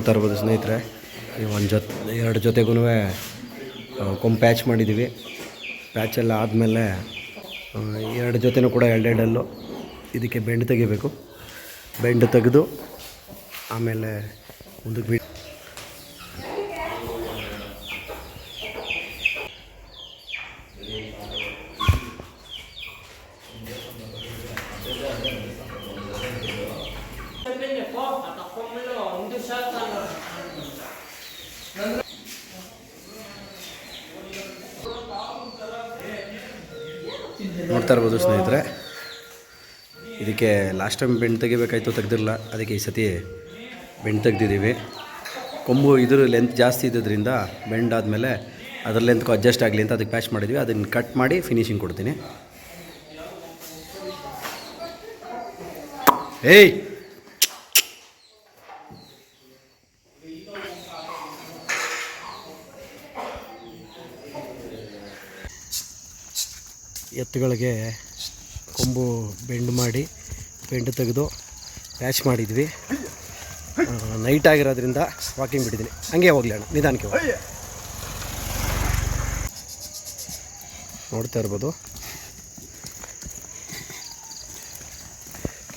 ನೋಡ್ತಾ ಇರ್ಬೋದು ಸ್ನೇಹಿತರೆ. ಈ ಒಂದು ಜೊತೆ, ಎರಡು ಜೊತೆಗೂ ಕೊಂಬು ಪ್ಯಾಚ್ ಮಾಡಿದ್ದೀವಿ ಪ್ಯಾಚೆಲ್ಲ ಆದಮೇಲೆ ಎರಡು ಜೊತೆನೂ ಕೂಡ ಎರಡೆರಡಲ್ಲೂ ಇದಕ್ಕೆ ಬೆಂಡ್ ತೆಗಿಬೇಕು. ಬೆಂಡ್ ತೆಗೆದು ಆಮೇಲೆ ಮುಂದಕ್ಕೆ ಬಿಟ್ಟು ನೋಡ್ತಾ ಇರ್ಬೋದು ಸ್ನೇಹಿತರೆ. ಇದಕ್ಕೆ ಲಾಸ್ಟ್ ಟೈಮ್ ಬೆಂಡ್ ತೆಗಿಬೇಕಾಯ್ತು ತೆಗ್ದಿರಲ್ಲ ಅದಕ್ಕೆ ಈ ಸತಿ ಬೆಂಡ್ ತೆಗ್ದಿದ್ದೀವಿ. ಕೊಂಬು ಇದ್ರ ಲೆಂತ್ ಜಾಸ್ತಿ ಇದ್ದದ್ರಿಂದ ಬೆಂಡ್ ಆದಮೇಲೆ ಅದ್ರ ಲೆಂತ್ಗೂ ಅಡ್ಜಸ್ಟ್ ಆಗಲಿ ಅಂತ ಅದಕ್ಕೆ ಪ್ಯಾಚ್ ಮಾಡಿದ್ವಿ. ಅದನ್ನು ಕಟ್ ಮಾಡಿ ಫಿನಿಶಿಂಗ್ ಕೊಡ್ತೀನಿ. ಏಯ್! ಎತ್ತುಗಳಿಗೆ ಕೊಂಬು ಬೆಂಡ್ ಮಾಡಿ, ಬೆಂಡ್ ತೆಗೆದು ಪ್ಯಾಚ್ ಮಾಡಿದ್ವಿ. ನೈಟ್ ಆಗಿರೋದ್ರಿಂದ ವಾಕಿಂಗ್ ಬಿಟ್ಟಿದ್ದೀನಿ. ಹಂಗೆ ಹೋಗ್ಲಿ ಅಣ್ಣ, ನಿಧಾನಕ್ಕೆ ಹೋಗಿ ನೋಡ್ತಾ ಇರ್ಬೋದು.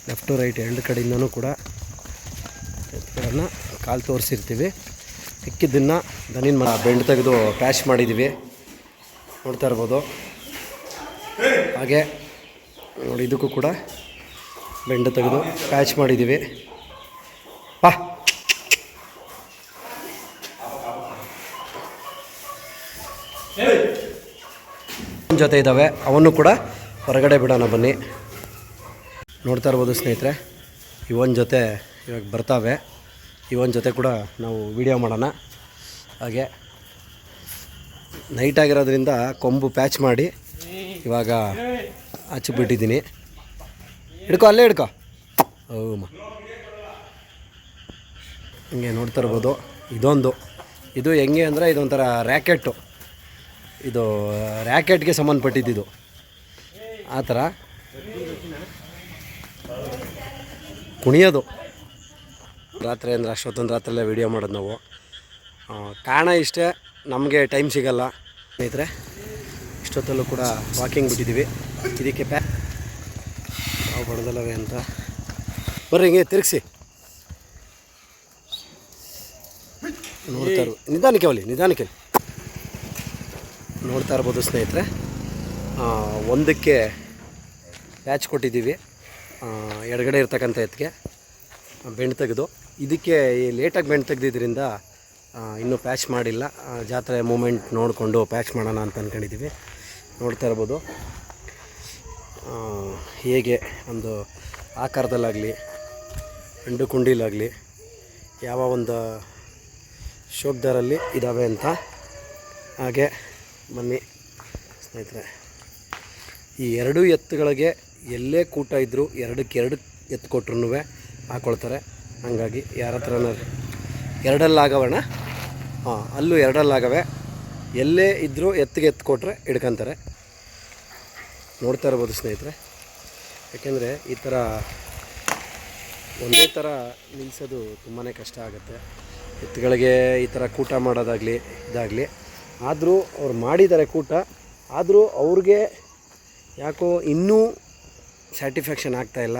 ಲೆಫ್ಟ್ ರೈಟ್ ಎರಡು ಕಡೆಯಿಂದನೂ ಕೂಡ ಎತ್ತುಗಳನ್ನು ಕಾಲು ತೋರಿಸಿರ್ತೀವಿ. ಸಿಕ್ಕಿದ್ದನ್ನು ದನಿನ ಬೆಂಡ್ ತೆಗೆದು ಪ್ಯಾಚ್ ಮಾಡಿದ್ದೀವಿ ನೋಡ್ತಾ ಇರ್ಬೋದು. ಹಾಗೆ ನೋಡಿ ಇದಕ್ಕೂ ಕೂಡ ಬೆಂಡು ತೆಗೆದು ಪ್ಯಾಚ್ ಮಾಡಿದ್ದೀವಿ. ಪಾ ಜೊತೆ ಇದ್ದಾವೆ. ಅವನ್ನು ಕೂಡ ಹೊರಗಡೆ ಬಿಡೋಣ ಬನ್ನಿ. ನೋಡ್ತಾ ಇರ್ಬೋದು ಸ್ನೇಹಿತರೆ ಇವೊಂದು ಜೊತೆ ಇವಾಗ ಬರ್ತಾವೆ. ಇವನ್ ಜೊತೆ ಕೂಡ ನಾವು ವಿಡಿಯೋ ಮಾಡೋಣ. ಹಾಗೆ ನೈಟ್ ಆಗಿರೋದ್ರಿಂದ ಕೊಂಬು ಪ್ಯಾಚ್ ಮಾಡಿ ಇವಾಗ ಹಚ್ಚಿಬಿಟ್ಟಿದ್ದೀನಿ ಹಿಡ್ಕೊ, ಅಲ್ಲೇ ಹಿಡ್ಕೋ. ಹೌಮ್ಮ ಹಿಂಗೆ ನೋಡ್ತಾ ಇರ್ಬೋದು. ಇದೊಂದು. ಇದು ಹೆಂಗೆ ಅಂದರೆ ಇದೊಂಥರ ರ್ಯಾಕೆಟ್ಟು ಇದು ರ್ಯಾಕೆಟ್ಗೆ ಸಂಬಂಧಪಟ್ಟಿದ್ದು. ಆ ಥರ. ಕುಣಿಯೋದು. ರಾತ್ರಿ ಅಂದರೆ ಅಷ್ಟೊತ್ತೊಂದು ರಾತ್ರಿಯಲ್ಲೇ ವೀಡಿಯೋ ಮಾಡೋದು ನಾವು. ಕಾರಣ ಇಷ್ಟೇ. ನಮಗೆ ಟೈಮ್ ಸಿಗಲ್ಲ. ಸ್ನೇಹಿತರೆ ಇಷ್ಟೊತ್ತಲ್ಲೂ ಕೂಡ ವಾಕಿಂಗ್ ಬಿಟ್ಟಿದ್ದೀವಿ. ಇದಕ್ಕೆ ಪ್ಯಾ ನಾವು ಬಡದಲ್ಲವೇ ಅಂತ. ಬರ್ರಿ, ಹಿಂಗೆ ತಿರುಗಿಸಿ. ನೋಡ್ತಾ ನಿಧಾನಕ್ಕೆ ಅವಲಿ ನಿಧಾನಕ್ಕೆ ನೋಡ್ತಾ ಇರ್ಬೋದು ಸ್ನೇಹಿತರೆ. ಒಂದಕ್ಕೆ ಪ್ಯಾಚ್ ಕೊಟ್ಟಿದ್ದೀವಿ. ಎಡಗಡೆ ಇರ್ತಕ್ಕಂಥ ಎತ್ತಿಗೆ. ಬೆಂಡ್ ತೆಗೆದು. ಇದಕ್ಕೆ ಲೇಟಾಗಿ ಬೆಂಡ್ ತೆಗೆದಿದ್ದರಿಂದ ಇನ್ನೂ ಪ್ಯಾಚ್ ಮಾಡಿಲ್ಲ. ಜಾತ್ರೆ ಮೂಮೆಂಟ್ ನೋಡಿಕೊಂಡು ಪ್ಯಾಚ್ ಮಾಡೋಣ ಅಂತ ಅಂದ್ಕೊಂಡಿದ್ದೀವಿ ನೋಡ್ತಾ ಇರ್ಬೋದು. ಹೇಗೆ ಒಂದು ಆಕಾರದಲ್ಲಾಗಲಿ, ಅಂಡು ಕುಂಡಿಲಾಗಲಿ ಯಾವ ಒಂದು ಶೋಕ್ದಾರಲ್ಲಿ ಇದ್ದಾವೆ ಅಂತ ಹಾಗೆ ಬನ್ನಿ ಸ್ನೇಹಿತರೆ. ಈ ಎರಡು ಎತ್ತುಗಳಿಗೆ ಎಲ್ಲೇ ಕೂಟ ಇದ್ದರೂ ಎರಡಕ್ಕೆ ಎರಡು ಎತ್ತು ಕೊಟ್ರು ಹಾಕ್ಕೊಳ್ತಾರೆ ಹಾಗಾಗಿ ಯಾರ ಹತ್ರನ ಎರಡಲ್ಲಾಗವಣ ಹಾಂ ಅಲ್ಲೂ ಎರಡಲ್ಲಾಗವೆ. ಎಲ್ಲೇ ಇದ್ದರೂ ಎತ್ತಿಗೆ ಎತ್ತು ಕೊಟ್ಟರೆ ಹಿಡ್ಕೊಂತಾರೆ. ನೋಡ್ತಾ ಇರ್ಬೋದು ಸ್ನೇಹಿತರೆ. ಯಾಕೆಂದರೆ ಈ ಥರ ಒಂದೇ ಥರ ನಿಲ್ಲಿಸೋದು ತುಂಬಾ ಕಷ್ಟ ಆಗುತ್ತೆ. ಎತ್ತುಗಳಿಗೆ ಈ ಥರ ಕೂಟ ಮಾಡೋದಾಗಲಿ, ಇದಾಗಲಿ. ಆದರೂ ಅವ್ರು ಮಾಡಿದ್ದಾರೆ ಕೂಟ. ಆದರೂ ಅವ್ರಿಗೆ ಯಾಕೋ ಇನ್ನೂ ಸ್ಯಾಟಿಸ್ಫ್ಯಾಕ್ಷನ್ ಆಗ್ತಾಯಿಲ್ಲ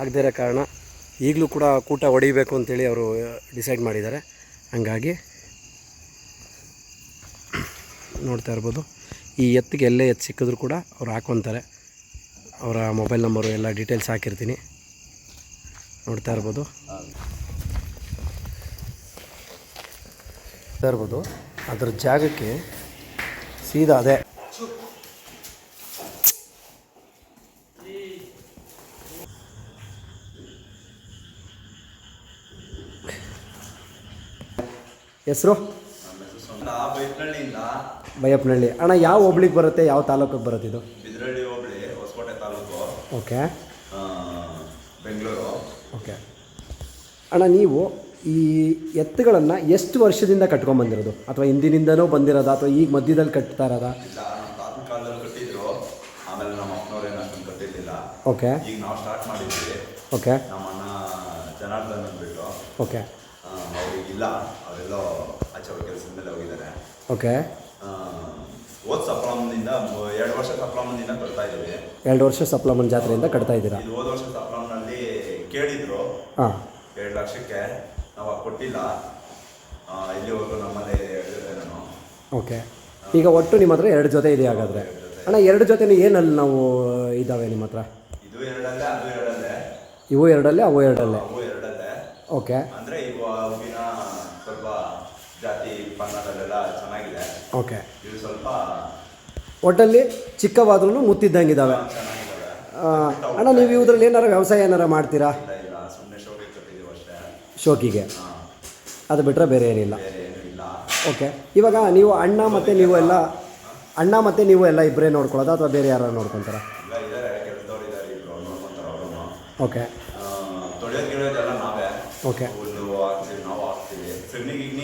ಆಗದೇ ಇರೋ ಕಾರಣ ಈಗಲೂ ಕೂಡ ಕೂಟ ಹೊಡಿಬೇಕು ಅಂತೇಳಿ ಅವರು ಡಿಸೈಡ್ ಮಾಡಿದ್ದಾರೆ. ಹಂಗಾಗಿ ನೋಡ್ತಾ ಇರ್ಬೋದು. ಈ ಎತ್ತಿಗೆ ಎಲ್ಲೇ ಎತ್ತು ಸಿಕ್ಕಿದ್ರು ಕೂಡ ಅವ್ರು ಹಾಕ್ಕೊತಾರೆ ಅವರ ಮೊಬೈಲ್ ನಂಬರು ಎಲ್ಲ ಡೀಟೇಲ್ಸ್ ಹಾಕಿರ್ತೀನಿ. ನೋಡ್ತಾ ಇರ್ಬೋದು. ಇರ್ಬೋದು. ಅದರ ಜಾಗಕ್ಕೆ ಸೀದಾ ಅದೇ. ಹೆಸರು? ಬೈಯಪ್ಪನಹಳ್ಳಿ ಅಣ್ಣ ಯಾವ ಹೋಬ್ಳಿಗೆ ಬರುತ್ತೆ? ಯಾವ ತಾಲೂಕಿಗೆ ಬರುತ್ತೆ ಇದು? ಬಿದ್ರಳ್ಳಿ ಹೋಬಳಿ ಹೊಸಕೋಟೆ ತಾಲೂಕು. ಓಕೆ. ಬೆಂಗಳೂರು. ಓಕೆ. ಅಣ್ಣ ನೀವು ಈ ಎತ್ತುಗಳನ್ನು ಎಷ್ಟು ವರ್ಷದಿಂದ ಕಟ್ಕೊಂಬಂದಿರೋದು ಅಥವಾ ಹಿಂದಿನಿಂದನೂ ಬಂದಿರೋದಾ? ಅಥವಾ ಈಗ ಮಧ್ಯದಲ್ಲಿ ಕಟ್ತಾ ಇರೋದಾ? ಇಲ್ಲ ನಮ್ಮ ತಾತನ ಕಾಲದಲ್ಲಿ ಕಟ್ಟಿದ್ರು. ಆಮೇಲೆ ನಮ್ಮ ಅಪ್ಪನವ್ರು ಏನು ಅಷ್ಟೊಂದು ಕಟ್ಟಿದ್ದಿಲ್ಲ ಓಕೆ. ಈಗ ನಾವು ಸ್ಟಾರ್ಟ್ ಮಾಡಿದ್ವಿ ಓಕೆ. ನಮ್ಮ ಅಣ್ಣ ಜನಾರ್ದನ್ ಅಂದ್ಬಿಟ್ಟು. ಓಕೆ. ಅವ್ರಿಗಿಲ್ಲ. ಅವರೆಲ್ಲೋ ಆಚೆ ಅವ್ರ ಕೆಲಸದ ಮೇಲೆ ಹೋಗಿದ್ದಾರೆ. ಓಕೆ. ಹೋದ್ ಸಪ್ಲಾಮದಿಂದ ಎರಡು ವರ್ಷ ಸಪ್ಲಾಮದಿಂದ ಕಟ್ತಾ ಇದ್ದೀವಿ. ಎರಡು ವರ್ಷ ಸಪ್ಲಮನ್ ಜಾತ್ರೆಯಿಂದ ಕಟ್ತಾ ಇದ್ದೀರಾ? ಇದು ಹೋದ ವರ್ಷ ಸಪ್ಲಾಮ್ನಲ್ಲಿ ಕೇಳಿದ್ರು. ಹಾಂ. ಎರಡು ಲಕ್ಷಕ್ಕೆ ನಾವು ಕೊಟ್ಟಿಲ್ಲ. ಆ, ಇಲ್ಲಿವರೆಗೂ ನಮ್ಮಲ್ಲಿ ಹೇಳಿದೆ ನಾನು ಓಕೆ. ಈಗ ಒಟ್ಟು ನಿಮ್ಮ ಹತ್ರ ಎರಡು ಜೊತೆ ಇದೆ ಹಾಗಾದರೆ. ಅಣ್ಣ ಎರಡು ಜೊತೆ ಏನಲ್ಲಿ ನಾವು ಇದ್ದಾವೆ ನಿಮ್ಮ ಹತ್ರ? ಇದು ಎರಡಲ್ಲೇ ಅದು ಎರಡಲ್ಲೇ. ಇವು ಎರಡಲ್ಲೇ ಅವು ಎರಡಲ್ಲೇ. ಅವು ಎರಡಲ್ಲೇ. ಓಕೆ. ಅಂದರೆ ಇವು ಚೆನ್ನಾಗಿದೆ. ಓಕೆ ಸ್ವಲ್ಪ ಒಟ್ಟಲ್ಲಿ ಚಿಕ್ಕವಾದ್ರೂ ಮುತ್ತಿದ್ದಂಗಿದ್ದಾವೆ ಚೆನ್ನಾಗಿದ್ದಾವೆ ಅಣ್ಣ ನೀವು ಇವುದ್ರಲ್ಲಿ ಏನಾರ ವ್ಯವಸಾಯ ಏನಾರ ಮಾಡ್ತೀರಾ? ಇಲ್ಲ ಇಲ್ಲ. ಸುಮ್ಮನೆ ಶೋಗೆ ಕಟ್ಟಿದ್ದೀವಿ ಅಷ್ಟೇ. ಶೋಕಿಗೆ? ಹಾ, ಅದು ಬಿಟ್ಟರೆ ಬೇರೆ ಏನಿಲ್ಲ. ಬೇರೆ ಏನೂ ಇಲ್ಲ. ಓಕೆ ಇವಾಗ ನೀವು ಅಣ್ಣ ಮತ್ತು ನೀವು ಎಲ್ಲ ಅಣ್ಣ ಮತ್ತು ನೀವು ಎಲ್ಲ ಇಬ್ಬರೇ ನೋಡ್ಕೊಳ್ಳೋದು ಅಥವಾ ಬೇರೆ ಯಾರು ನೋಡ್ಕೊತಾರ? ಇಲ್ಲ ಇದ್ದಾರೆ ಕೆಲಸದವ್ರು ಇದ್ದಾರೆ ಇಬ್ರು. ನೋಡ್ಕೊಂತಾರೆ ಅವರು. ಓಕೆ ತೊಳೆಯೋದು ಗಿಳಿಯೋದೆಲ್ಲ ನಾವೇ. ಓಕೆ ಹುಲ್ಲು ಹಾಕ್ತೀವಿ ನಾವು ಹಾಕ್ತೀವಿ. ಸಗಣಿ ಗಿಗ್ನಿ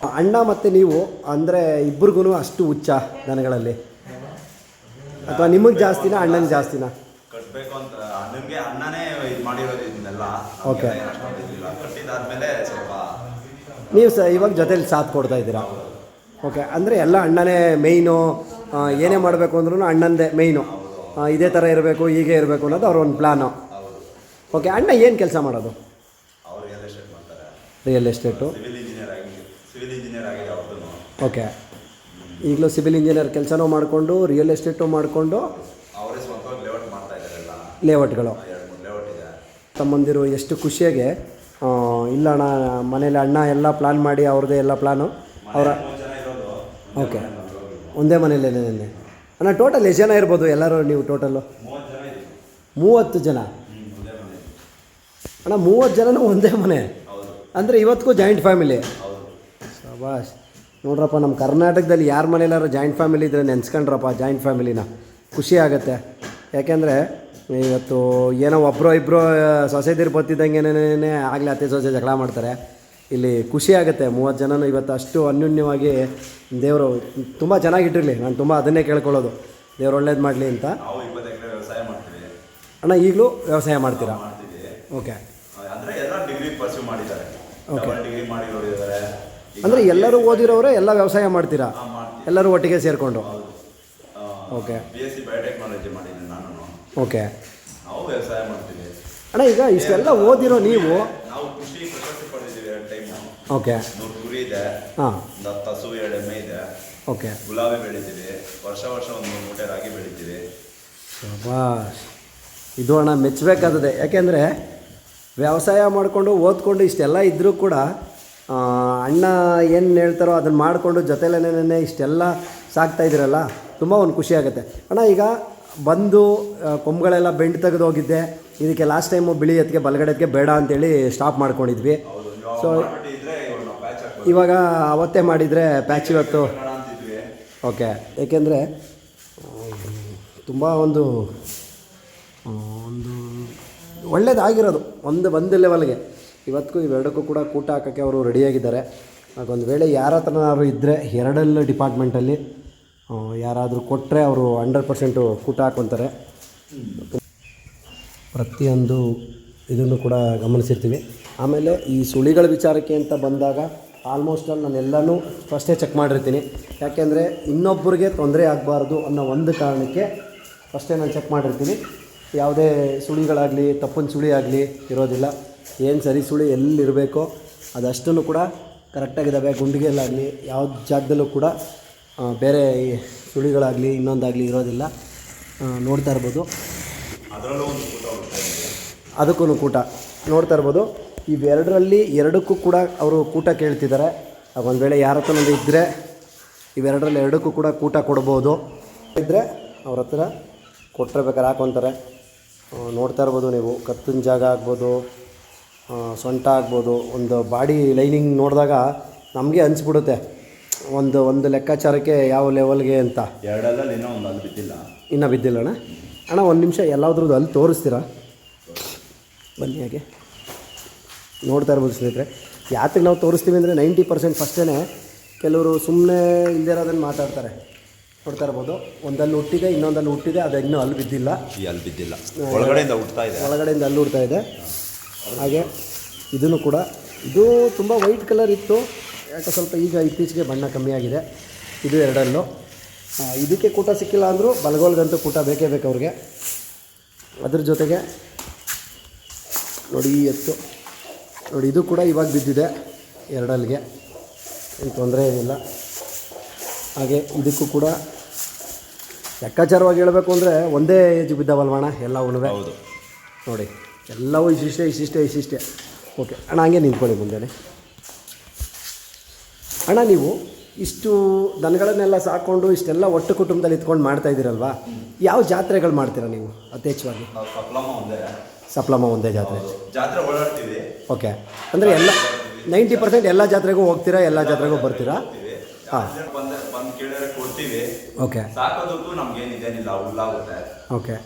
ಅಣ್ಣ ಮತ್ತು ನೀವು ಅಂದರೆ ಇಬ್ಬರಿಗೂ ಅಷ್ಟು ಹುಚ್ಚ ದನಗಳಲ್ಲಿ. ಅಥವಾ ನಿಮಗೆ ಜಾಸ್ತಿನಾ ಅಣ್ಣನಿಗೆ ಜಾಸ್ತಿನಾ? ಕಟ್ಟಬೇಕು ಅಂತ ಅಣ್ಣನಿಗೆ ಅಣ್ಣನೇ ಇದು ಮಾಡಿರೋದು ಇದನ್ನೆಲ್ಲ ಇದಿಲ್ಲ ಕಟ್ಟಿದಾದ್ಮೇಲೆ ಸ್ವಲ್ಪ ನೀವು ಸಹ ಇವಾಗ ಜೊತೇಲಿ ಸಾಥ್ ಕೊಡ್ತಾ ಇದ್ದೀರಾ? ಓಕೆ ಅಂದರೆ ಎಲ್ಲ ಅಣ್ಣನೇ ಮೇಯ್ನು ಏನೇ ಮಾಡಬೇಕು ಅಂದ್ರೂ ಅಣ್ಣಂದೇ ಮೇಯ್ನು. ಇದೇ ಥರ ಇರಬೇಕು ಹೀಗೆ ಇರಬೇಕು ಅನ್ನೋದು ಅವ್ರ ಒಂದು ಪ್ಲ್ಯಾನು ಓಕೆ ಅಣ್ಣ ಏನು ಕೆಲಸ ಮಾಡೋದು? ರಿಯಲ್ ಎಸ್ಟೇಟು ಸಿವಿಲ್ ಇಂಜಿನಿಯರ್ ಆಗಿ ಸಿವಿಲ್ ಇಂಜಿನಿಯರ್ ಆಗಿದೆ ಅವ್ರದ್ದು ಓಕೆ. ಈಗಲೂ ಸಿವಿಲ್ ಇಂಜಿನಿಯರ್ ಕೆಲಸನೂ ಮಾಡಿಕೊಂಡು ರಿಯಲ್ ಎಸ್ಟೇಟು ಮಾಡಿಕೊಂಡು ಅವರೇ ಸ್ವಂತವಾಗಿ ಲೇಔಟ್ ಮಾಡ್ತಾ ಇದ್ದಾರೆಲ್ಲ. ಲೇಔಟ್ಗಳು ಎರಡು ಮೂರು ಲೇಔಟ್ ಇದೆ. ತಮ್ಮಂದಿರು ಎಷ್ಟು ಖುಷಿಯಾಗೆ ಇಲ್ಲ ಅಣ್ಣ ಮನೇಲಿ ಅಣ್ಣ ಎಲ್ಲ ಪ್ಲ್ಯಾನ್ ಮಾಡಿ ಅವ್ರದ್ದೇ ಎಲ್ಲ ಪ್ಲ್ಯಾನು ಅವರ ಓಕೆ. ಒಂದೇ ಮನೇಲಿ ನಿನ್ನೆ ಅಣ್ಣ ಟೋಟಲ್ ಎಷ್ಟು ಜನ ಇರ್ಬೋದು ಎಲ್ಲರೂ ನೀವು ಟೋಟಲ್ಲು ಮೂವತ್ತು ಜನ ಅಣ್ಣ ಮೂವತ್ತು ಜನನೂ ಒಂದೇ ಮನೆ? ಅಂದರೆ ಇವತ್ತಿಗೂ ಜಾಯಿಂಟ್ ಫ್ಯಾಮಿಲಿ ಶಬಾಷ್. ನೋಡ್ರಪ್ಪ ನಮ್ಮ ಕರ್ನಾಟಕದಲ್ಲಿ ಯಾರ ಮನೇಲಾರು ಜಾಯಿಂಟ್ ಫ್ಯಾಮಿಲಿ ಇದ್ದರೆ ನೆನೆಸ್ಕೊಂಡ್ರಪ್ಪ ಜಾಯಿಂಟ್ ಫ್ಯಾಮಿಲಿನ ಖುಷಿ ಆಗುತ್ತೆ. ಯಾಕೆಂದರೆ ಇವತ್ತು ಏನೋ ಒಬ್ಬರೋ ಇಬ್ಬರು ಸೊಸೆದಿರು ಬತ್ತಿದ್ದಂಗೆನೇ ಆಗಲೇ ಅತ್ತೆ ಸೊಸೆ ಜಗಳ ಮಾಡ್ತಾರೆ. ಇಲ್ಲಿ ಖುಷಿ ಆಗುತ್ತೆ. ಮೂವತ್ತು ಜನನೂ ಇವತ್ತು ಅಷ್ಟು ಅನ್ಯೋನ್ಯವಾಗಿ ದೇವರು ತುಂಬ ಚೆನ್ನಾಗಿಟ್ಟಿರಲಿ. ನಾನು ತುಂಬ ಅದನ್ನೇ ಕೇಳ್ಕೊಳ್ಳೋದು. ದೇವ್ರು ಒಳ್ಳೇದು ಮಾಡಲಿ ಅಂತ. ವ್ಯವಸಾಯ ಮಾಡ್ತೀವಿ. ಅಣ್ಣ ಈಗಲೂ ವ್ಯವಸಾಯ ಮಾಡ್ತೀರಾ? ಓಕೆ. ಡಿಗ್ರಿ ಡಿಗ್ರಿ ಮಾಡಿರೋರು ಇದ್ದಾರೆ ಅಂದರೆ ಎಲ್ಲರೂ ಓದಿರೋರೇ ಎಲ್ಲ ವ್ಯವಸಾಯ ಮಾಡ್ತೀರಾ? ಎಲ್ಲರೂ ಒಟ್ಟಿಗೆ ಸೇರಿಕೊಂಡು? Okay. Okay. B S C biotechnology ಮಾಡಿದ್ದೀನಿ ನಾನು ಓಕೆ. ನಾವು ವ್ಯವಸಾಯ ಮಾಡ್ತೀವಿ. ಅಣ್ಣ ಈಗ ಇಷ್ಟೆಲ್ಲ ಓದಿರೋ ನೀವು ನಾವು ಕೃಷಿ ಪ್ರಶಸ್ತಿ ಪಡೆದಿದ್ದೀವಿ ಎರಡು ಟೈಮು ಓಕೆ. ನೂರು ಕುರಿ ಇದೆ. ಹಾಂ. ಒಂದು ಹತ್ತು ಹಸು ಎರಡು ಎಮ್ಮೆ ಇದೆ. ಓಕೆ. ಗುಲಾಬಿ ಬೆಳಿತೀವಿ. ವರ್ಷ ವರ್ಷ ಒಂದು ಮೂರು ಮೂಟೆ ರಾಗಿ ಬೆಳಿತೀವಿ. ಶಬಾಷ್. ಇದು ಅಣ್ಣ ಮೆಚ್ಚಬೇಕಾದದೆ ಯಾಕೆಂದರೆ ವ್ಯವಸಾಯ ಮಾಡಿಕೊಂಡು ಓದ್ಕೊಂಡು ಇಷ್ಟೆಲ್ಲ ಇದ್ದರೂ ಕೂಡ ಅಣ್ಣ ಏನು ಹೇಳ್ತಾರೋ ಅದನ್ನು ಮಾಡಿಕೊಂಡು ಜೊತೆಲೇನೇ ಇಷ್ಟೆಲ್ಲ ಸಾಕ್ತಾ ಇದ್ದೀರಲ್ಲ ತುಂಬ ಒಂದು ಖುಷಿಯಾಗುತ್ತೆ ಅಣ್ಣ, ಈಗ ಬಂದು ಕೊಂಬುಗಳೆಲ್ಲ ಬೆಂಡ್ ತೆಗೆದು ಹೋಗಿದ್ದೆ. ಇದಕ್ಕೆ ಲಾಸ್ಟ್ ಟೈಮು ಬಿಳಿ ಎತ್ತಿಗೆ ಬಲಗಡೆಗೆ ಬೇಡ ಅಂತೇಳಿ ಸ್ಟಾಪ್ ಮಾಡ್ಕೊಂಡಿದ್ವಿ. ಸೊ ಇವಾಗ ಅವತ್ತೇ ಮಾಡಿದರೆ ಪ್ಯಾಚ್ ಇವತ್ತು. ಓಕೆ ಏಕೆಂದರೆ, ತುಂಬ ಒಂದು ಒಂದು ಒಳ್ಳೇದಾಗಿರೋದು. ಒಂದು ಬಂದ ಲೆವೆಲ್ಗೆ ಇವತ್ತಿಗೂ ಇವೆರಡಕ್ಕೂ ಕೂಡ ಕೂಟ ಹಾಕೋಕ್ಕೆ ಅವರು ರೆಡಿಯಾಗಿದ್ದಾರೆ ಒಂದು ವೇಳೆ ಯಾರ ಹತ್ರನಾದ್ರು ಇದ್ದರೆ ಎರಡಲ್ಲ ಡಿಪಾರ್ಟ್ಮೆಂಟಲ್ಲಿ ಯಾರಾದರೂ ಕೊಟ್ಟರೆ ಅವರು ಹಂಡ್ರೆಡ್ ಪರ್ಸೆಂಟು ಕೂಟ ಹಾಕ್ಕೊತಾರೆ ಪ್ರತಿಯೊಂದು ಇದನ್ನು ಕೂಡ ಗಮನಿಸಿರ್ತೀವಿ. ಆಮೇಲೆ ಈ ಸುಳಿಗಳ ವಿಚಾರಕ್ಕೆ ಅಂತ ಬಂದಾಗ ಆಲ್ಮೋಸ್ಟ್ ಆಲ್ ನಾನು ಎಲ್ಲನೂ ಫಸ್ಟೇ ಚೆಕ್ ಮಾಡಿರ್ತೀನಿ. ಯಾಕೆಂದರೆ ಇನ್ನೊಬ್ಬರಿಗೆ ತೊಂದರೆ ಆಗಬಾರ್ದು ಅನ್ನೋ ಒಂದು ಕಾರಣಕ್ಕೆ ಫಸ್ಟೇ ನಾನು ಚೆಕ್ ಮಾಡಿರ್ತೀನಿ. ಯಾವುದೇ ಸುಳಿಗಳಾಗಲಿ, ತಪ್ಪಿನ ಸುಳಿ ಆಗಲಿ ಇರೋದಿಲ್ಲ. ಏನು ಸರಿ ಸುಳಿ ಎಲ್ಲಿರಬೇಕೋ ಅದಷ್ಟನ್ನು ಕೂಡ ಕರೆಕ್ಟಾಗಿದ್ದಾವೆ. ಗುಂಡಿಗೆಲ್ಲಾಗಲಿ ಯಾವ ಜಾಗದಲ್ಲೂ ಕೂಡ ಬೇರೆ ಈ ಸುಳಿಗಳಾಗಲಿ ಇನ್ನೊಂದಾಗಲಿ ಇರೋದಿಲ್ಲ. ನೋಡ್ತಾ ಇರ್ಬೋದು. ಒಂದು ಅದಕ್ಕೂ ಕೂಟ. ನೋಡ್ತಾ ಇರ್ಬೋದು. ಇವೆರಡರಲ್ಲಿ ಎರಡಕ್ಕೂ ಕೂಡ ಅವರು ಕೂಟ ಕೇಳ್ತಿದ್ದಾರೆ. ಒಂದು ವೇಳೆ ಯಾರ ಹತ್ರ ಇದ್ದರೆ ಇವೆರಡರಲ್ಲಿ ಎರಡಕ್ಕೂ ಕೂಡ ಕೂಟ ಕೊಡ್ಬೋದು. ಇದ್ದರೆ ಅವ್ರ ಹತ್ರ ಕೊಟ್ಟರೆ ಬೇಕಾದ್ರೆ ಹಾಕೊತಾರೆ. ನೋಡ್ತಾ ಇರ್ಬೋದು ನೀವು. ಕತ್ತಿನ ಜಾಗ ಆಗ್ಬೋದು. ಸೊಂಟ ಆಗ್ಬೋದು ಒಂದು ಬಾಡಿ ಲೈನಿಂಗ್ ನೋಡಿದಾಗ ನಮಗೆ ಅನಿಸ್ಬಿಡುತ್ತೆ. ಒಂದು ಒಂದು ಲೆಕ್ಕಾಚಾರಕ್ಕೆ ಯಾವ ಲೆವೆಲ್ಗೆ ಅಂತ. ಎರಡಲ್ಲ ಇನ್ನೂ ಒಂದು ಅಲ್ಲಿ ಬಿದ್ದಿಲ್ಲ. ಇನ್ನೂ ಬಿದ್ದಿಲ್ಲ ಅಣ್ಣ. ಅಣ್ಣ ಒಂದು ನಿಮಿಷ ಎಲ್ಲಾದ್ರದ್ದು ಅಲ್ಲಿ ತೋರಿಸ್ತೀರಾ? ಬನ್ನಿ ಹಾಗೆ. ನೋಡ್ತಾ ಇರ್ಬೋದು ಸ್ನೇಹಿತರೆ. ಯಾತಕ್ಕೆ ನಾವು ತೋರಿಸ್ತೀವಿ ಅಂದರೆ ನೈಂಟಿ ಪರ್ಸೆಂಟ್ ಫಸ್ಟೇ ಕೆಲವರು ಸುಮ್ಮನೆ ಇಲ್ಲದೇ ಇರೋದನ್ನು ಮಾತಾಡ್ತಾರೆ. ನೋಡ್ತಾ ಇರ್ಬೋದು. ಒಂದಲ್ಲಿ ಹುಟ್ಟಿದೆ ಇನ್ನೊಂದಲ್ಲಿ ಹುಟ್ಟಿದೆ ಅದು ಇನ್ನೂ ಅಲ್ಲಿ ಬಿದ್ದಿಲ್ಲ. ಅಲ್ಲಿ ಬಿದ್ದಿಲ್ಲ. ಒಳಗಡೆಯಿಂದ ಹುಡ್ತಾ ಇದೆ. ಒಳಗಡೆಯಿಂದ ಅಲ್ಲಿ ಹುಡ್ತಾ ಇದೆ. ಹಾಗೆ ಇದನ್ನು ಕೂಡ. ಇದು ತುಂಬ ವೈಟ್ ಕಲರ್ ಇತ್ತು. ಯಾಕೆ ಸ್ವಲ್ಪ ಈಗ ಇತ್ತೀಚೆಗೆ ಬಣ್ಣ ಕಮ್ಮಿ ಆಗಿದೆ. ಇದು ಎರಡಲ್ಲೂ. ಇದಕ್ಕೆ ಕೂಟ ಸಿಕ್ಕಿಲ್ಲ ಅಂದರೂ ಬಲಗೋಲ್ಗಂತೂ ಕೂಟ ಬೇಕೇ ಬೇಕು ಅವ್ರಿಗೆ. ಅದ್ರ ಜೊತೆಗೆ ನೋಡಿ ಈ ಎತ್ತು. ನೋಡಿ ಇದು ಕೂಡ ಇವಾಗ ಬಿದ್ದಿದೆ ಎರಡಲ್ಲಿಗೆ. ಏನು ತೊಂದರೆ ಏನಿಲ್ಲ. ಹಾಗೆ ಇದಕ್ಕೂ ಕೂಡ ಲೆಕ್ಕಾಚಾರವಾಗಿ ಹೇಳಬೇಕು ಅಂದರೆ ಒಂದೇ ಏಜ್ ಬಿದ್ದಾವಲ್ವಣ ಎಲ್ಲ ಉಳುವೆ. ಹೌದು. ನೋಡಿ. ಎಲ್ಲವೂ ವಿಶಿಷ್ಟ ಇಷ್ಟಿಷ್ಟೇ ಇಷ್ಟಿಷ್ಟೇ ಓಕೆ ಅಣ್ಣ ಹಂಗೆ ನಿಂತ್ಕೊಳ್ಳಿ ಮುಂದೆನೆ. ಅಣ್ಣ ನೀವು ಇಷ್ಟು ದನಗಳನ್ನೆಲ್ಲ ಸಾಕೊಂಡು ಇಷ್ಟೆಲ್ಲ ಒಟ್ಟು ಕುಟುಂಬದಲ್ಲಿ ಇತ್ಕೊಂಡು ಮಾಡ್ತಾ ಇದ್ದೀರಲ್ವಾ? ಯಾವ ಜಾತ್ರೆಗಳು ಮಾಡ್ತೀರಾ ನೀವು ಯಥೇಚ್ಛವಾಗಿ? ಸಪ್ಲಮ ಒಂದೇ. ಜಾತ್ರೆ. ಜಾತ್ರೆ ಓಡಾಡ್ತೀವಿ. ಓಕೆ ಅಂದರೆ ಎಲ್ಲ ನೈಂಟಿ ಪರ್ಸೆಂಟ್ ಎಲ್ಲ ಜಾತ್ರೆಗೂ ಹೋಗ್ತೀರಾ ಎಲ್ಲ ಜಾತ್ರೆಗೂ ಬರ್ತೀರಾ? ಹಾಂ. ಓಕೆ. ಓಕೆ.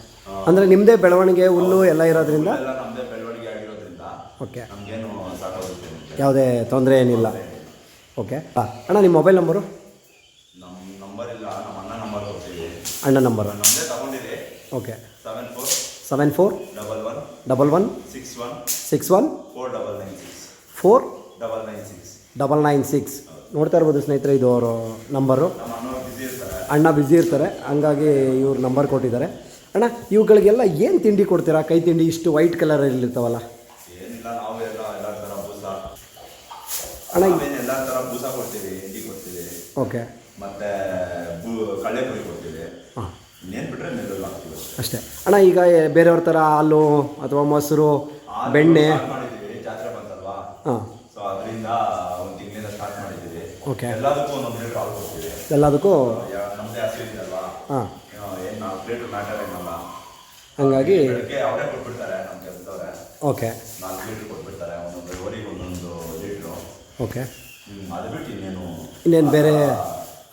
ಅಂದರೆ ನಿಮ್ಮದೇ ಬೆಳವಣಿಗೆ ಹುಲ್ಲು ಎಲ್ಲ ಇರೋದ್ರಿಂದ? ಎಲ್ಲ ನಮ್ದೇ ಬೆಳವಣಿಗೆ ಆಗಿರೋದ್ರಿಂದ ಓಕೆ. ನಮ್ಗೇನು ಯಾವುದೇ ತೊಂದರೆ ಏನಿಲ್ಲ. ಓಕೆ. ಹಾಂ ಅಣ್ಣ ನಿಮ್ಮ ಮೊಬೈಲ್ ನಂಬರು? ನಮ್ಮ ನಂಬರ್ ಇಲ್ಲ ನಮ್ಮ ಅಣ್ಣ ನಂಬರ್ ಕೊಡ್ತೀವಿ. ಅಣ್ಣ ನಂಬರು. ನಮ್ಮದೇ ತಗೊಂಡಿರಿ okay. Seven four seven four double one double one six one six one four double nine six four double nine six double nine six. ನೋಡ್ತಾ ಇರ್ಬೋದು ಸ್ನೇಹಿತರೆ ಇದು ಅವರು ನಂಬರು. ಅಣ್ಣ ಬ್ಯುಸಿ ಇರ್ತಾರೆ ಹಂಗಾಗಿ ಇವ್ರು ನಂಬರ್ ಕೊಟ್ಟಿದ್ದಾರೆ. ಅಣ್ಣ ಇವುಗಳಿಗೆಲ್ಲ ಏನು ತಿಂಡಿ ಕೊಡ್ತೀರಾ? ಕೈ ತಿಂಡಿ ಇಷ್ಟು ವೈಟ್ ಕಲರಲ್ಲಿ ಇರ್ತಾವಲ್ಲ. ಏನಿಲ್ಲ ನಾವು ಎಲ್ಲ ಎಲ್ಲ ಥರ ಬೂಸ. ಅಣ್ಣ ನಾವೇನು ಎಲ್ಲ ಥರ ಬೂಸ ಕೊಡ್ತೀವಿ ಹಿಂಡಿ ಕೊಡ್ತೀವಿ. ಓಕೆ. ಮತ್ತೆ ಬೂ ಕಳ್ಳೆಪುರಿ ಕೊಡ್ತೀವಿ. ಹಾಂ. ಇನ್ನೇನು ಬಿಟ್ರೆ ನೆಲ್ಲಲ್ಲಿ ಹಾಕ್ತೀವಿ. ಅಷ್ಟೇ. ಅಣ್ಣ ಈಗ ಬೇರೆಯವ್ರ ಥರ ಹಾಲು ಅಥವಾ ಮೊಸರು ಬೆಣ್ಣೆ. ಸ್ಟಾರ್ಟ್ ಮಾಡಿದ್ದೀವಿ ಜಾತ್ರೆ ಬಂತಲ್ವಾ? ಹಾಂ. ಸೊ ಅದರಿಂದ ಒಂದು ತಿಂಗಳಿಂದ ಸ್ಟಾರ್ಟ್ ಮಾಡಿದ್ದೀವಿ. ಓಕೆ. ಎಲ್ಲದಕ್ಕೂ ಒಂದೊಂದು ಲೀಟ್ರ್ ಹಾಲು ಕೊಡ್ತೀವಿ. ಎಲ್ಲದಕ್ಕೂ? ಯಾ- ನಮ್ಮದೇ ಹಸಿ ಇದಲ್ವಾ ಹಾಂ. ಮ್ಯಾಟರ್ ಏನಲ್ಲ. ಹಂಗಾಗಿ ಬೆಳಗ್ಗೆ ಅವರೇ ಕೊಟ್ಬಿಡ್ತಾರೆ ನಮ್ಮ ಕೆಲಸದವ್ರೆ. ಓಕೆ. ನಾಲ್ಕು ಲೀಟ್ರ್ ಕೊಟ್ಬಿಡ್ತಾರೆ ಒಂದೊಂದು ಓರಿಗೆ ಒಂದೊಂದು ಲೀಟ್ರು ಓಕೆ. ಅದು ಬಿಟ್ಟು ಇನ್ನೇನು ಇನ್ನೇನು ಬೇರೆ?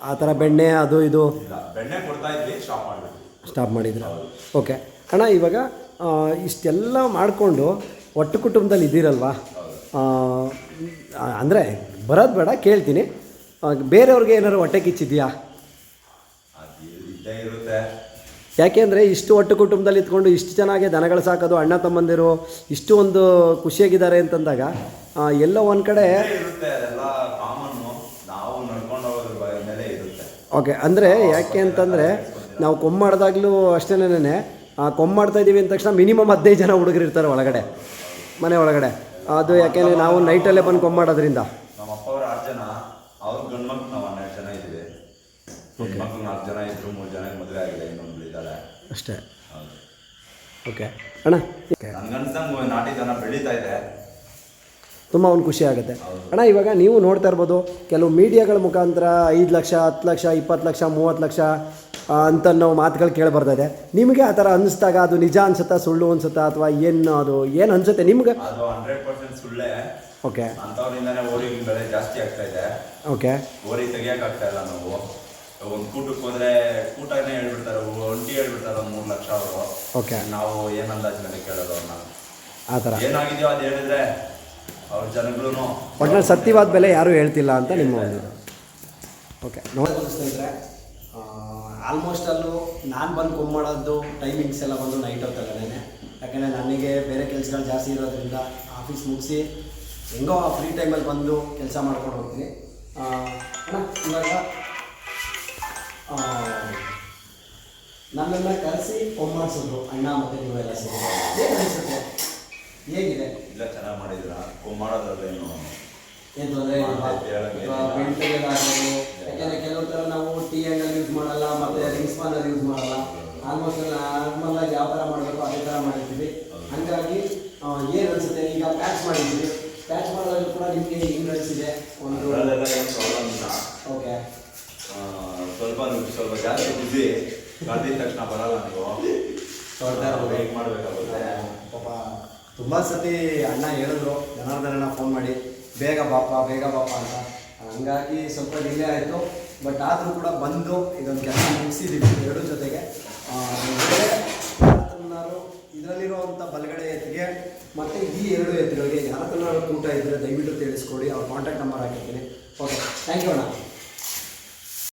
ಆ ಥರ ಬೆಣ್ಣೆ ಅದು ಇದು? ಇಲ್ಲ ಬೆಣ್ಣೆ ಕೊಡ್ತಾ ಇದ್ವಿ ಸ್ಟಾಪ್ ಮಾಡಿದ್ರೆ? ಓಕೆ. ಅಣ್ಣ ಇವಾಗ ಇಷ್ಟೆಲ್ಲ ಮಾಡಿಕೊಂಡು ಒಟ್ಟು ಕುಟುಂಬದಲ್ಲಿ ಇದ್ದೀರಲ್ವಾ? ಅಂದರೆ ಬರೋದು ಬೇಡ ಕೇಳ್ತೀನಿ. ಬೇರೆಯವ್ರಿಗೆ ಏನಾದ್ರು ಹೊಟ್ಟೆ ಕಿಚ್ಚಿದೆಯಾ? ಇದ್ದೇ ಇರುತ್ತೆ. ಯಾಕೆಂದರೆ ಇಷ್ಟು ಒಟ್ಟು ಕುಟುಂಬದಲ್ಲಿ ಇದ್ಕೊಂಡು ಇಷ್ಟು ಚೆನ್ನಾಗಿ ದನಗಳು ಸಾಕೋದು ಅಣ್ಣ ತಮ್ಮಂದಿರು ಇಷ್ಟು ಒಂದು ಖುಷಿಯಾಗಿದ್ದಾರೆ ಅಂತಂದಾಗ ಎಲ್ಲೋ ಒಂದು ಕಡೆ ಓಕೆ ಅಂದರೆ ಯಾಕೆ ಅಂತಂದರೆ ನಾವು ಕೊಮ್ಮಾಡ್ದಾಗಲೂ ಅಷ್ಟೇನೆ ಕೊಮ್ಮಾಡ್ತಾ ಇದ್ದೀವಿ ಅಂದ ತಕ್ಷಣ ಮಿನಿಮಮ್ ಹದಿನೈದು ಜನ ಹುಡುಗರು ಇರ್ತಾರೆ ಒಳಗಡೆ ಮನೆ ಒಳಗಡೆ. ಅದು ಯಾಕೆಂದರೆ ನಾವು ನೈಟಲ್ಲೇ ಬಂದು ಕೊಮ್ಮಾಡೋದ್ರಿಂದ ನಮ್ಮ ಅಪ್ಪ ಅವ್ರ ಆರು ಜನ ಅವ್ರ ಗಂಡ್ಮಕ್ಳು ನಾವು ಹನ್ನೆರಡು ಜನ ಇದ್ದೀವಿ ಹೆಣ್ಮಕ್ಳು ನಾಲ್ಕು ಜನ ಇದ್ರು ಮೂರು ಜನ ಮದುವೆ ಆಗಿದೆ ಇನ್ನೊಬ್ರು ಇದ್ದಾರೆ ಅಷ್ಟೇ. ಓಕೆ ಅಣ್ಣ? ನಾಟಿ ದನ ಬೆಳೀತಾ ಇದೆ. ತುಂಬ ಒಂದು ಖುಷಿ ಆಗುತ್ತೆ. ಅಣ್ಣ ಇವಾಗ ನೀವು ನೋಡ್ತಾ ಇರ್ಬೋದು ಕೆಲವು ಮೀಡಿಯಾಗಳ ಮುಖಾಂತರ ಐದು ಲಕ್ಷ ಹತ್ತು ಲಕ್ಷ ಇಪ್ಪತ್ತು ಲಕ್ಷ ಮೂವತ್ತು ಲಕ್ಷ ಅಂತ ನಾವು ಮಾತುಗಳು ಕೇಳಿ ಇದೆ. ನಿಮಗೆ ಆ ಥರ ಅನಿಸ್ದಾಗ ಅದು ನಿಜ ಅನ್ಸುತ್ತಾ ಸುಳ್ಳು ಅನ್ಸುತ್ತಾ ಅಥವಾ ಏನು ಅದು ಏನು ಅನ್ಸುತ್ತೆ ನಿಮ್ಗೆ? ಸುಳ್ಳೆ. ಓಕೆ ಓಕೆ ಓರಿ ತೆಗಿಯಕ್ ಆಗ್ತಾ ಇಲ್ಲ ನಾವು. ಒಂದು ಕೂಟಕ್ಕೆ ಹೋದ್ರೆ ಕೂಟನೇ ಹೇಳ್ಬಿಡ್ತಾರೆ ಒಂಟಿ ಹೇಳ್ಬಿಡ್ತಾರೆ ಮೂರು ಲಕ್ಷ ಅವರು. ಓಕೆ. ನಾವು ಏನು ಅಂದಾಜು ಮೇಲೆ ಕೇಳೋದು ಅವ್ರನ್ನ? ಆ ಥರ. ಏನಾಗಿದೆಯೋ ಅದು ಹೇಳಿದ್ರೆ ಅವ್ರ ಜನಗಳೂ ಒಟ್ಟಿನಲ್ಲಿ ಸತ್ಯವಾದ ಬೆಲೆ ಯಾರೂ ಹೇಳ್ತಿಲ್ಲ ಅಂತ ನಿಮ್ಮ ಒಂದು ಇದು. ಓಕೆ ನೋಡಿ ಸ್ನೇಹಿತರೆ ಆಲ್ಮೋಸ್ಟ್ ಅಲ್ಲೂ ನಾನು ಬಂದು ಕೊಮ್ ಮಾಡೋದು ಟೈಮಿಂಗ್ಸ್ ಎಲ್ಲ ಬಂದು ನೈಟ್ ಹೊತ್ತಲ್ಲೇ ಯಾಕೆಂದರೆ ನನಗೆ ಬೇರೆ ಕೆಲಸಗಳು ಜಾಸ್ತಿ ಇರೋದ್ರಿಂದ ಆಫೀಸ್ ಮುಗಿಸಿ ಹೆಂಗೋ ಫ್ರೀ ಟೈಮಲ್ಲಿ ಬಂದು ಕೆಲಸ ಮಾಡ್ಕೊಂಡು ಹೋಗ್ತೀನಿ. ಇವಾಗ ನನ್ನನ್ನು ಕರೆಸಿ ಫೋನ್ ಮಾಡಿಸಿದ್ರು ಅಣ್ಣ ಮತ್ತು ನೀವೆಲ್ಲ ಸೇರಿ. ಏನು ಅನಿಸುತ್ತೆ? ಹೇಗಿದೆ? ಇಲ್ಲ ಚೆನ್ನಾಗಿ ಮಾಡಿದ್ರ ಮಾಡೋದ್ರಲ್ಲೇನು ಏನು ತೊಂದರೆ ಇಲ್ಲ. ನಾವು ಹೇಳಕ್ಕೆ ಅಥವಾ ಏನಿಲ್ಲ. ಬೆಂಟ್ಲಿಗೆಲ್ಲ ಯಾಕೆಂದರೆ ಕೆಲವು ಥರ ನಾವು ಟೀ ಯೂಸ್ ಮಾಡಲ್ಲ ಮತ್ತು ರಿಂಗ್ಸ್ ಸ್ಪಾನಲ್ಲಿ ಯೂಸ್ ಮಾಡಲ್ಲ. ಆಲ್ಮೋಸ್ಟ್ ನಾರ್ಮಲ್ ಆಗಿ ಯಾವ ಥರ ಮಾಡಬೇಕು ಅದೇ ಥರ ಮಾಡಿರ್ತೀವಿ ಹಂಗಾಗಿ ಏನು ಅನಿಸುತ್ತೆ? ಈಗ ಪ್ಯಾಚ್ ಮಾಡಿದ್ವಿ ಪ್ಯಾಚ್ ಮಾಡೋದ್ರಲ್ಲಿ ಕೂಡ ನಿಮಗೆ ಹೆಂಗೆ ಅನಿಸಿದೆ ಒಂದು ಓಕೆ ಸ್ವಲ್ಪ ಸ್ವಲ್ಪ ಜಾಸ್ತಿ ಬಿಸಿ ಕಳೆದಿದ ತಕ್ಷಣ ಬರಲ್ಲ ನೀವು. ವೆಯ್ಟ್ ಮಾಡಬೇಕಾಗುತ್ತೆ. ಪಾಪ ತುಂಬ ಸತಿ ಅಣ್ಣ ಹೇಳಿದ್ರು ಜನಾರ್ದನ ಫೋನ್ ಮಾಡಿ ಬೇಗ ಬಾಪ ಬೇಗ ಬಾಪ ಅಂತ. ಹಂಗಾಗಿ ಸ್ವಲ್ಪ ಡಿಲೇ ಆಯಿತು. ಬಟ್ ಆದರೂ ಕೂಡ ಬಂದು ಇದೊಂದು ಕೆಲಸ ಮುಗಿಸಿದ್ದೀವಿ ಎರಡು ಜೊತೆಗೆ. ಇದರಲ್ಲಿರುವಂಥ ಬಲಗಡೆ ಎತ್ತಿಗೆ ಮತ್ತು ಈ ಎರಡು ಎತ್ತುಗಳಿಗೆ ಯಾರ ಕೂಟ ಇದ್ದರೆ ದಯವಿಟ್ಟು ತಿಳಿಸ್ಕೊಡಿ. ಅವ್ರ ಕಾಂಟ್ಯಾಕ್ಟ್ ನಂಬರ್ ಹಾಕಿರ್ತೀನಿ. ಓಕೆ ಥ್ಯಾಂಕ್ ಯು ಅಣ್ಣ.